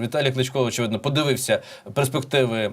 Віталій Кличко, очевидно, подивився перспективи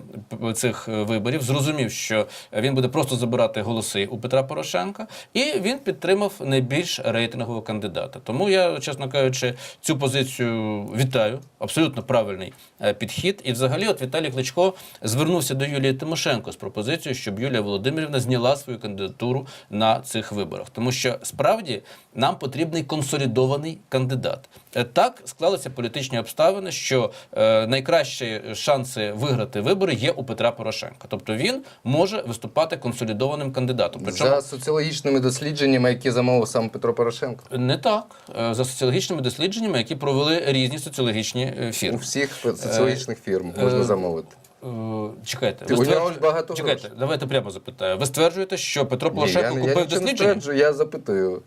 цих виборів, зрозумів, що він буде просто забирати голоси у Петра Порошенка, і він підтримав найбільш рейтингового кандидата. Тому я, чесно кажучи, цю позицію вітаю. Абсолютно правильний е, підхід. І взагалі, от Віталій Кличко звернувся до Юлії Тимошенко з пропозицією, щоб Юлія Володимирівна зняла свою кандидатуру на цих виборах. Тому що справді нам потрібний консолідований кандидат. Е, Так склалися політичні обставини, що е, найкращі шанси виграти вибори є у Петра Порошенка. Тобто він може виступати консолідованим кандидатом. Причому За соціологічними дослідженнями, які замовив сам Петро Порошенко. не так Е, за соціологічними дослідженнями, які провели різні соціологічні е, У фірми. всіх соціологічних фірм можна е, замовити. Е, Чекайте, Ти- у стверджуєте- багато чекайте, давайте прямо запитаю. Ви стверджуєте, що Петро Ні, Порошенко я, я купив нічого не стверджую, я запитую.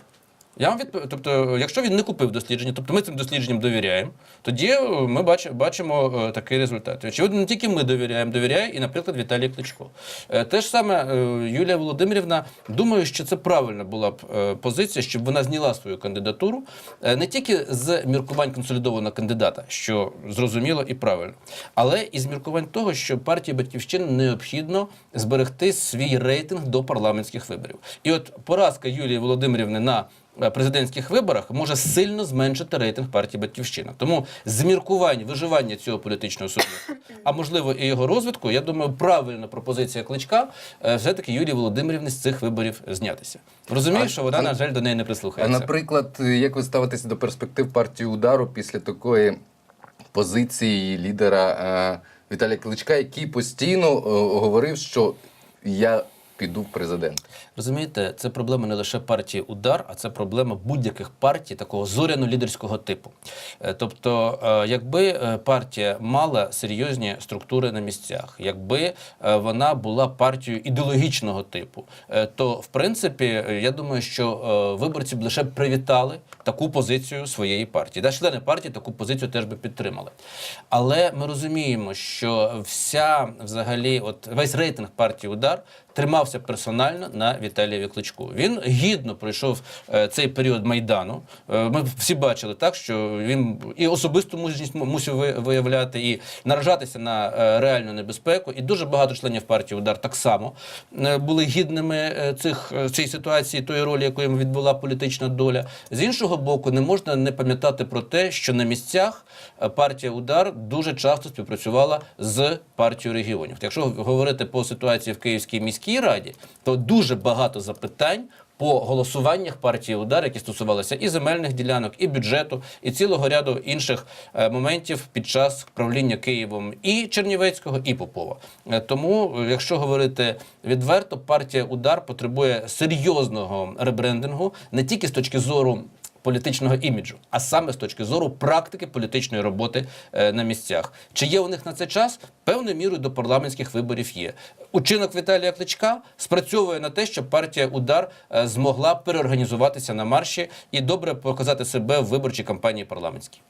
Я вам відповім. Тобто, якщо він не купив дослідження, тобто ми цим дослідженням довіряємо, тоді е, ми бач, бачимо е, такий результат. Очевидно, не тільки ми довіряємо, довіряє і, наприклад, Віталій Кличко. Е, Те ж саме Юлія Володимирівна, думаю, що це правильна була б позиція, щоб вона зняла свою кандидатуру не тільки з міркувань консолідованого кандидата, що зрозуміло і правильно, але і з міркувань того, що партії Батьківщини необхідно зберегти свій рейтинг до парламентських виборів. І от поразка Юлії Володимирівни на президентських виборах може сильно зменшити рейтинг партії Батьківщина. Тому з міркувань виживання цього політичного суперника, а можливо і його розвитку, я думаю, правильна пропозиція кличка е, все-таки Юлії Володимирівни з цих виборів знятися. Розумію, що вона, а- на жаль, до неї не прислухається. А наприклад, як ви ставитеся до перспектив партії удару після такої позиції лідера е, Віталія Кличка, який постійно е, говорив, що я піду в президент. Розумієте, це проблема не лише партії Удар, а це проблема будь-яких партій такого зоряно-лідерського типу. Е, Тобто, е, якби е, партія мала серйозні структури на місцях, якби вона була партією ідеологічного типу, то в принципі я думаю, що виборці б лише привітали таку позицію своєї партії. Да, члени партії таку позицію теж би підтримали. Але ми розуміємо, що вся взагалі, от весь рейтинг партії Удар тримався персонально на Віталії Кличку. Він гідно пройшов е, цей період майдану. Е, ми всі бачили так, що він і особисту мужність мусив виявляти, і наражатися на е, реальну небезпеку. І дуже багато членів партії Удар так само були гідними цих цієї ситуації, тої ролі, яку їм відбула політична доля. З іншого боку, не можна не пам'ятати про те, що на місцях партія Удар дуже часто співпрацювала з партією регіонів. Якщо говорити по ситуації в Київській міській раді, то дуже багато запитань. По голосуваннях партії удар, які стосувалися і земельних ділянок, і бюджету, і цілого ряду інших е, моментів під час правління Києвом і Чернівецького, і Попова. Е, Тому, е, якщо говорити відверто, партія удар потребує серйозного ребрендингу не тільки з точки зору політичного іміджу, а саме з точки зору практики політичної роботи е, на місцях. Чи є у них на це час? Певною мірою до парламентських виборів є. Учинок Віталія Кличка спрацьовує на те, щоб партія Удар е, змогла переорганізуватися на марші і добре показати себе в виборчій кампанії парламентській.